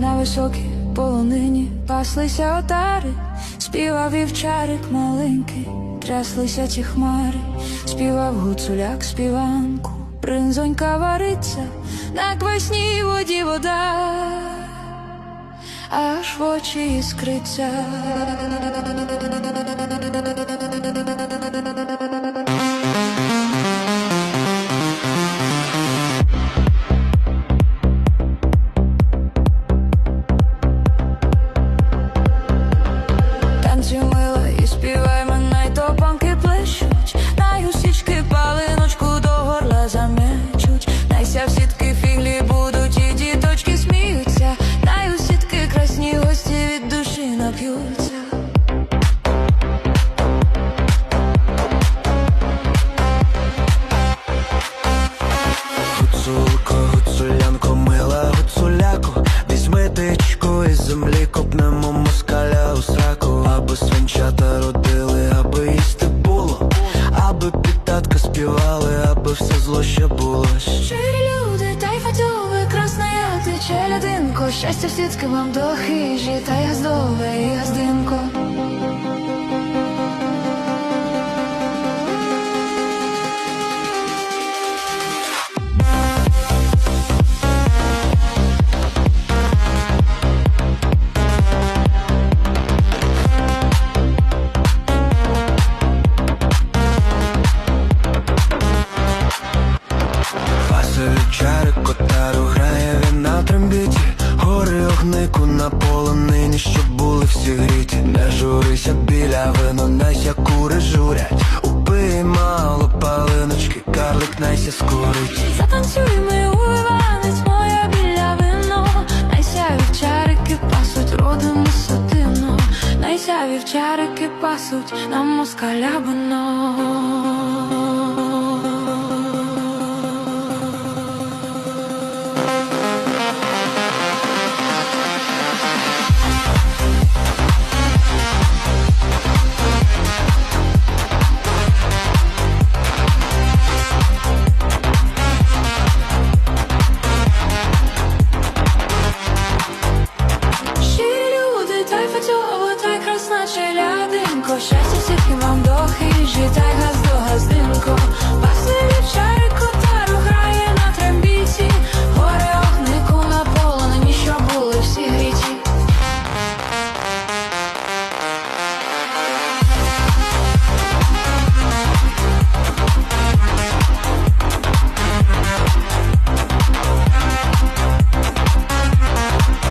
на високій полонині паслися отари, співав вівчарик маленький, тряслися ті хмари, співав гуцуляк співанку, бринзонька вариться, на квасній воді вода, аж в очі іскриться. Співали, аби все зло ще було. Щирі люди, та й фатьове, красна я тече лядинко, щастя в сітки вам до хижі, та я здове і яздинко. Василь чари котару грає він на трембіті. Гори огнику на полонині, щоб були всі гріті. Не журися біля вино, найся кури журять. Убий мало палиночки, карлик найся скорить Затанцюй ми у Іванець, моя біля вино, найся вівчарики пасуть, родину сатину, найся вівчарики пасуть, нам москаля бино. Щастя, сітки вам дохи, життя й газ до газу